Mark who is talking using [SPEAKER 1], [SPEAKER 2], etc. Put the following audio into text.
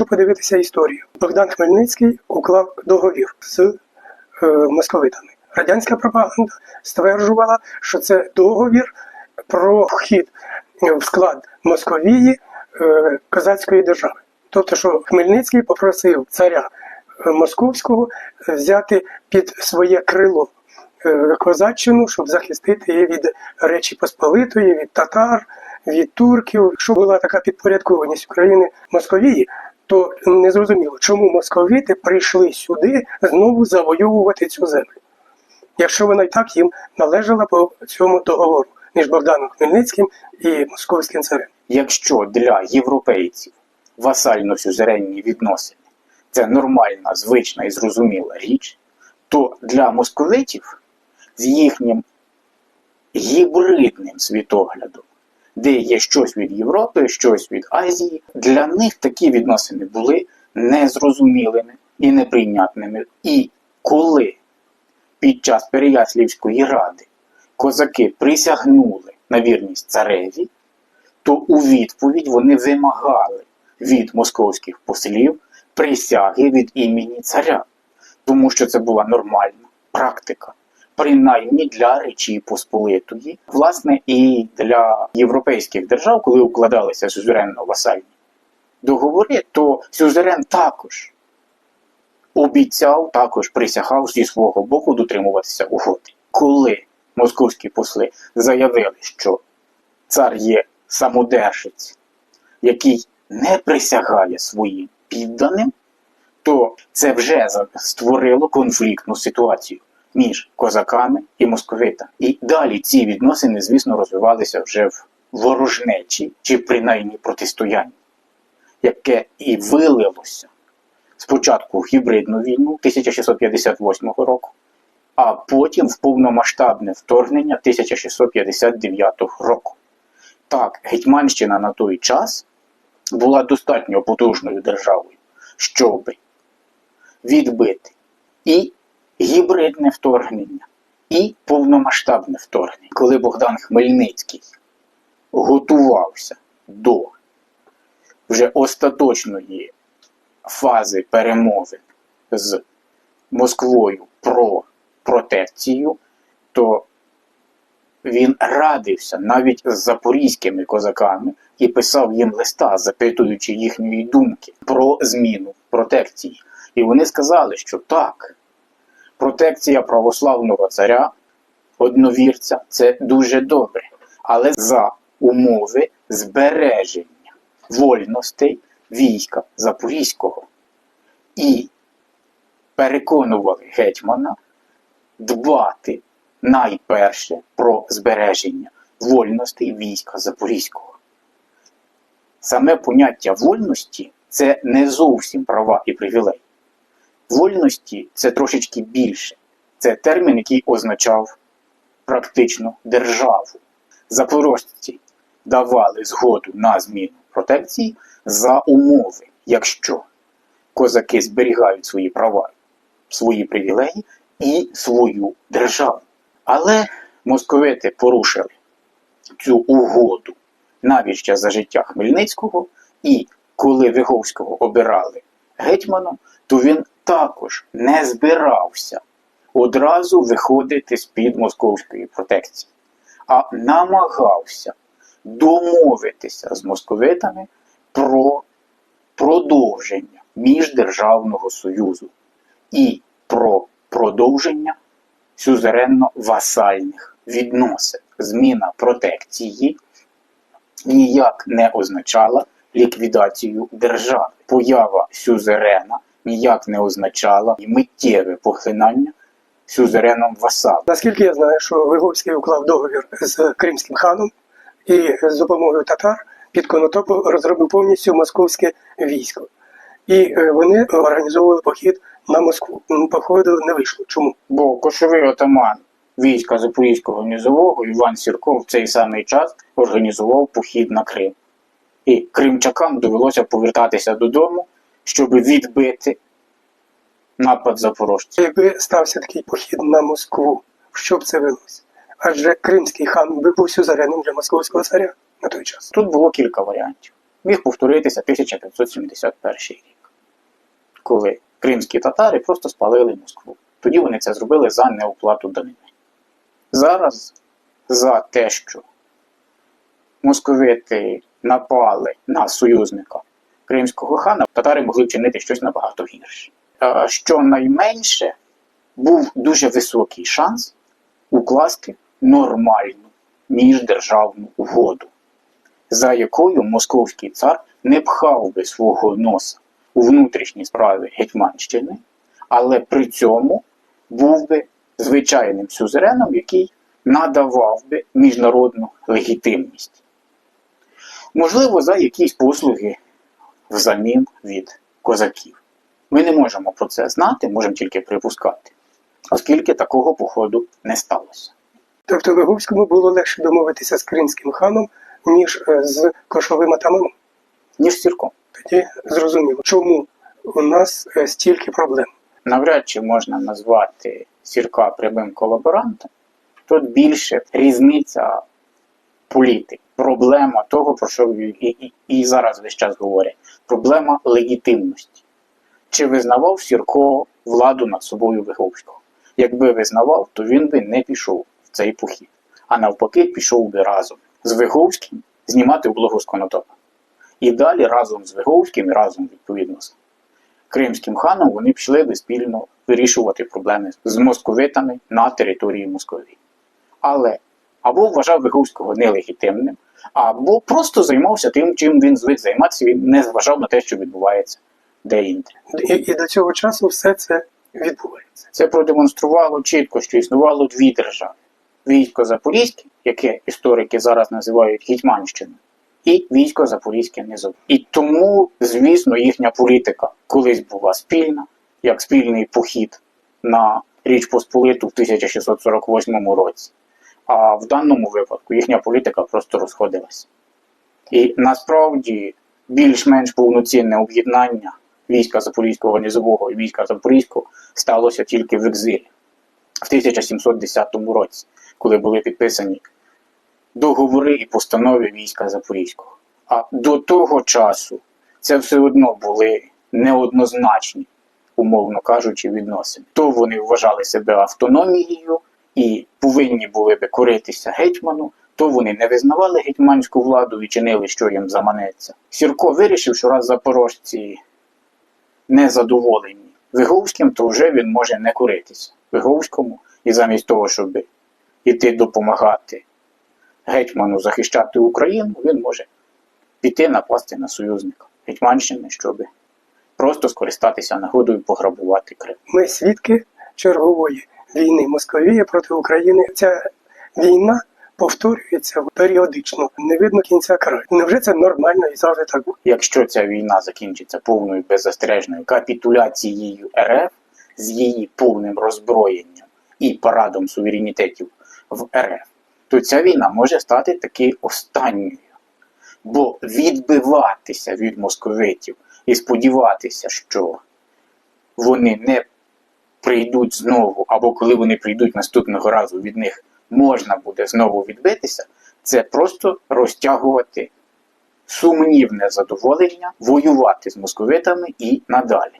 [SPEAKER 1] Якщо подивитися історію, Богдан Хмельницький уклав договір з е, московитами. Радянська пропаганда стверджувала, що це договір про вхід в склад Московії е, козацької держави. Тобто, що Хмельницький попросив царя е, московського взяти під своє крило козаччину, щоб захистити її від Речі Посполитої, від татар, від турків. Якщо була така підпорядкованість України Московії, то не зрозуміло, чому московити прийшли сюди знову завоювати цю землю, якщо вона і так їм належала по цьому договору між Богданом Хмельницьким і московським царем.
[SPEAKER 2] Якщо для європейців васально-сюзеренні відносини це нормальна, звична і зрозуміла річ, то для московитів з їхнім гібридним світоглядом, де є щось від Європи, щось від Азії, для них такі відносини були незрозумілими і неприйнятними. І коли під час Переяслівської ради козаки присягнули на вірність цареві, то у відповідь вони вимагали від московських послів присяги від імені царя, тому що це була нормальна практика, принаймні для Речі Посполитої, власне, і для європейських держав, коли укладалися сюзеренно васальні договори, то сюзерен також обіцяв, також присягав зі свого боку дотримуватися угоди. Коли московські посли заявили, що цар є самодержець, який не присягає своїм підданим, то це вже створило конфліктну ситуацію між козаками і московитами. І далі ці відносини, звісно, розвивалися вже в ворожнечі чи принаймні протистоянні, яке і вилилося спочатку в гібридну війну 1658 року, а потім в повномасштабне вторгнення 1659 року. Так, Гетьманщина на той час була достатньо потужною державою, щоб відбити і гібридне вторгнення, і повномасштабне вторгнення. Коли Богдан Хмельницький готувався до вже остаточної фази перемовин з Москвою про протекцію, то він радився навіть з запорізькими козаками і писав їм листа, запитуючи їхньої думки про зміну протекції. І вони сказали, що так, протекція православного царя, одновірця, це дуже добре, але за умови збереження вольностей війська Запорізького. І переконували гетьмана дбати найперше про збереження вольностей війська Запорізького. Саме поняття вольності це не зовсім права і привілеї. Вольності це трошечки більше. Це термін, який означав практично державу. Запорожці давали згоду на зміну протекції за умови, якщо козаки зберігають свої права, свої привілеї і свою державу. Але московити порушили цю угоду навіть ще за життя Хмельницького, і коли Виговського обирали гетьманом, то він також не збирався одразу виходити з-під московської протекції, а намагався домовитися з московитами про продовження міждержавного союзу і про продовження сюзеренно-васальних відносин. Зміна протекції ніяк не означала ліквідацію держави. Поява сюзерена ніяк не означала миттєве поглинання сюзереном васалом.
[SPEAKER 1] Наскільки я знаю, що Виговський уклав договір з кримським ханом і з допомогою татар під Конотопу розробив повністю московське військо. І е, вони організовували похід на Москву. Походу не вийшло. Чому?
[SPEAKER 2] Бо кошовий отаман війська Запорізького низового Іван Сірко в цей самий час організував похід на Крим. І кримчакам довелося повертатися додому, щоб відбити напад запорожців.
[SPEAKER 1] Якби стався такий похід на Москву, що б це велося? Адже кримський хан би був сюзереном для московського царя на той час.
[SPEAKER 2] Тут було кілька варіантів. Міг повторитися 1571 рік. коли кримські татари просто спалили Москву. Тоді вони це зробили за неоплату данини. Зараз за те, що московити напали на союзника кримського хана, татари могли вчинити щось набагато гірше. Е, Щонайменше був дуже високий шанс укласти нормальну міждержавну угоду, за якою московський цар не пхав би свого носа у внутрішні справи Гетьманщини, але при цьому був би звичайним сюзереном, який надавав би міжнародну легітимність. Можливо, за якісь послуги взамін від козаків. Ми не можемо про це знати, можемо тільки припускати, оскільки такого походу не сталося.
[SPEAKER 1] Тобто Виговському було легше домовитися з кримським ханом, ніж е, з кошовим атаманом.
[SPEAKER 2] Ніж з Сірком.
[SPEAKER 1] Тоді зрозуміло, чому у нас е, стільки проблем.
[SPEAKER 2] Навряд чи можна назвати Сірка прямим колаборантом. Тут більше різниця політик, проблема того, про що і, і, і зараз весь час говорять. Проблема легітимності. Чи визнавав Сірко владу над собою Виговського? Якби визнавав, то він би не пішов в цей похід, а навпаки, пішов би разом з Виговським знімати облогу з Конотопа. І далі разом з Виговським і разом відповідно з кримським ханом вони пішли би спільно вирішувати проблеми з московитами на території Московії. Але або вважав Виговського нелегітимним, або просто займався тим, чим він звик займатися, він не зважав на те, що відбувається де-інде.
[SPEAKER 1] І, і до цього часу все це відбувається.
[SPEAKER 2] Це продемонструвало чітко, що існувало дві держави: військо Запорізьке, яке історики зараз називають Гетьманщиною, і військо Запорізьке низове. І тому, звісно, їхня політика колись була спільна, як спільний похід на Річ Посполиту в 1648 році. А в даному випадку їхня політика просто розходилася. І насправді більш-менш повноцінне об'єднання війська Запорізького низового і війська Запорізького сталося тільки в екзилі в 1710 році, коли були підписані договори і постанови війська Запорізького. А до того часу це все одно були неоднозначні, умовно кажучи, відносини. То вони вважали себе автономією і повинні були би коритися гетьману, то вони не визнавали гетьманську владу і чинили, що їм заманеться. Сірко вирішив, що раз запорожці незадоволені Виговським, то вже він може не коритися Виговському, і замість того, щоб іти допомагати гетьману захищати Україну, він може піти напасти на союзника Гетьманщини, щоб просто скористатися нагодою пограбувати Крим.
[SPEAKER 1] Ми свідки чергової війни Московії проти України. Ця війна повторюється періодично. Не видно кінця краю. Невже це нормально і завжди так?
[SPEAKER 2] Якщо ця війна закінчиться повною беззастережною капітуляцією РФ з її повним роззброєнням і парадом суверенітетів в РФ, то ця війна може стати таки останньою. Бо відбиватися від московитів і сподіватися, що вони не прийдуть знову, або коли вони прийдуть наступного разу, від них можна буде знову відбитися, це просто розтягувати сумнівне задоволення воювати з московитами і надалі.